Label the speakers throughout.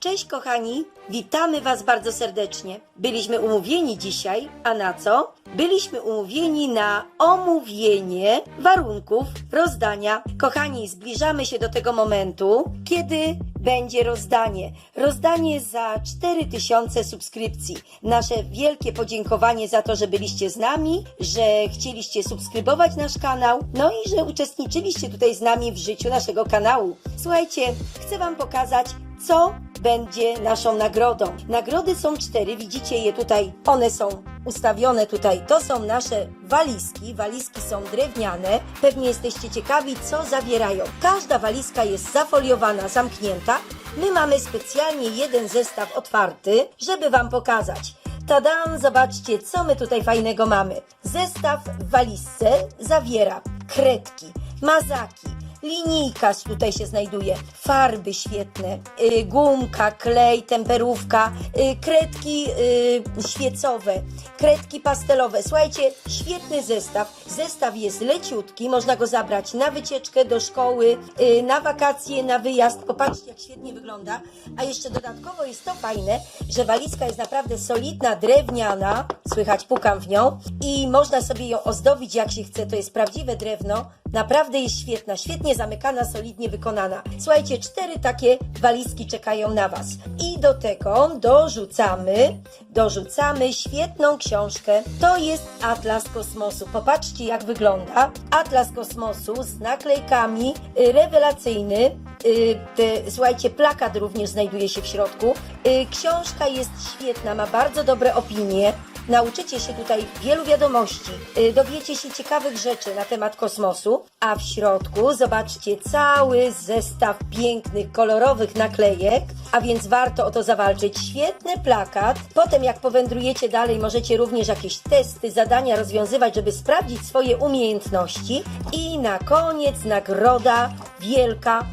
Speaker 1: Cześć kochani, witamy Was bardzo serdecznie. Byliśmy umówieni dzisiaj, a na co? Byliśmy umówieni na omówienie warunków rozdania. Kochani, zbliżamy się do tego momentu, kiedy będzie rozdanie. Rozdanie za 4000 subskrypcji. Nasze wielkie podziękowanie za to, że byliście z nami, że chcieliście subskrybować nasz kanał, no i że uczestniczyliście tutaj z nami w życiu naszego kanału. Słuchajcie, chcę Wam pokazać, co będzie naszą nagrodą. Nagrody są cztery, widzicie je tutaj, one są ustawione tutaj. To są nasze walizki. Walizki są drewniane. Pewnie jesteście ciekawi, co zawierają. Każda walizka jest zafoliowana, zamknięta. My mamy specjalnie jeden zestaw otwarty, żeby Wam pokazać. Tadam, zobaczcie, co my tutaj fajnego mamy. Zestaw w walizce zawiera kredki, mazaki, linijka tutaj się znajduje, farby świetne, y, gumka, klej, temperówka, y, kredki y, świecowe, kredki pastelowe. Słuchajcie, świetny zestaw. Zestaw jest leciutki, można go zabrać na wycieczkę do szkoły, y, na wakacje, na wyjazd. Popatrzcie, jak świetnie wygląda. A jeszcze dodatkowo jest to fajne, że walizka jest naprawdę solidna, drewniana, słychać pukam w nią i można sobie ją ozdobić jak się chce. To jest prawdziwe drewno. Naprawdę jest świetna, świetnie zamykana, solidnie wykonana. Słuchajcie, cztery takie walizki czekają na Was. I do tego dorzucamy, dorzucamy świetną książkę. To jest Atlas Kosmosu. Popatrzcie, jak wygląda. Atlas Kosmosu z naklejkami, y, rewelacyjny. Y, te, słuchajcie, plakat również znajduje się w środku. Y, książka jest świetna, ma bardzo dobre opinie. Nauczycie się tutaj wielu wiadomości, y, dowiecie się ciekawych rzeczy na temat kosmosu, a w środku zobaczcie cały zestaw pięknych, kolorowych naklejek, a więc warto o to zawalczyć. Świetny plakat. Potem jak powędrujecie dalej, możecie również jakieś testy, zadania rozwiązywać, żeby sprawdzić swoje umiejętności. I na koniec nagroda wielka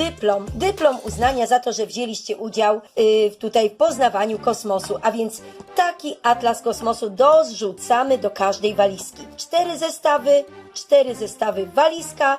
Speaker 1: dyplom, dyplom uznania za to, że wzięliście udział y, tutaj w poznawaniu kosmosu, a więc taki atlas kosmosu dorzucamy do każdej walizki. Cztery zestawy, cztery zestawy walizka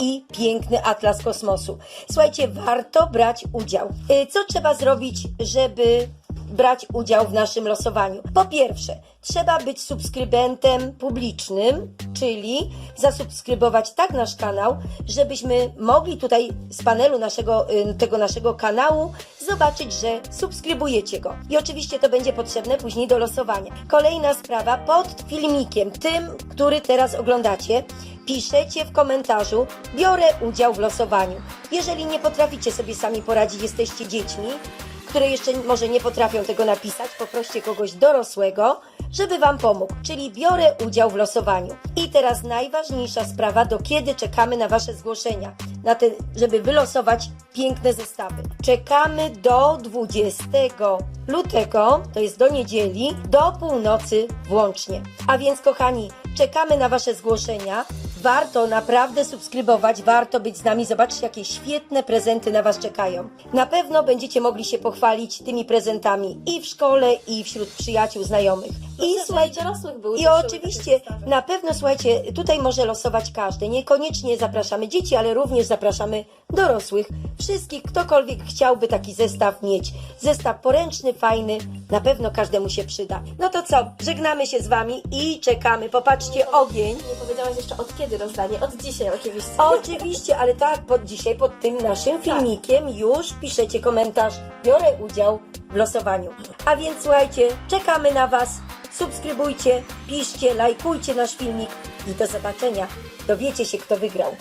Speaker 1: i piękny atlas kosmosu. Słuchajcie, warto brać udział. Y, co trzeba zrobić, żeby brać udział w naszym losowaniu. Po pierwsze, trzeba być subskrybentem publicznym, czyli zasubskrybować tak nasz kanał, żebyśmy mogli tutaj z panelu naszego, y, tego naszego kanału zobaczyć, że subskrybujecie go. I oczywiście to będzie potrzebne później do losowania. Kolejna sprawa, pod filmikiem, tym, który teraz oglądacie, piszecie w komentarzu, biorę udział w losowaniu. Jeżeli nie potraficie sobie sami poradzić, jesteście dziećmi, które jeszcze może nie potrafią tego napisać, poproście kogoś dorosłego, żeby Wam pomógł, czyli biorę udział w losowaniu. I teraz najważniejsza sprawa, do kiedy czekamy na Wasze zgłoszenia, na te, żeby wylosować piękne zestawy. Czekamy do 20 lutego, to jest do niedzieli, do północy włącznie. A więc kochani, czekamy na Wasze zgłoszenia. Warto naprawdę subskrybować, warto być z nami. Zobaczcie, jakie świetne prezenty na Was czekają. Na pewno będziecie mogli się pochwalić tymi prezentami i w szkole, i wśród przyjaciół, znajomych. I
Speaker 2: żeby
Speaker 1: słuchajcie,
Speaker 2: i dorosłych były
Speaker 1: i oczywiście na pewno słuchajcie, tutaj może losować każdy. Niekoniecznie zapraszamy dzieci, ale również zapraszamy dorosłych. Wszystkich, ktokolwiek chciałby taki zestaw mieć. Zestaw poręczny, fajny, na pewno każdemu się przyda. No to co, żegnamy się z Wami i czekamy. Popatrzcie, ogień.
Speaker 2: Nie powiedziałaś jeszcze od kiedy rozdanie? Od dzisiaj oczywiście.
Speaker 1: Oczywiście, ale tak, pod dzisiaj pod tym naszym filmikiem już piszecie komentarz. Biorę udział w losowaniu. A więc słuchajcie, czekamy na Was. Subskrybujcie, piszcie, lajkujcie nasz filmik i do zobaczenia. Dowiecie się, kto wygrał.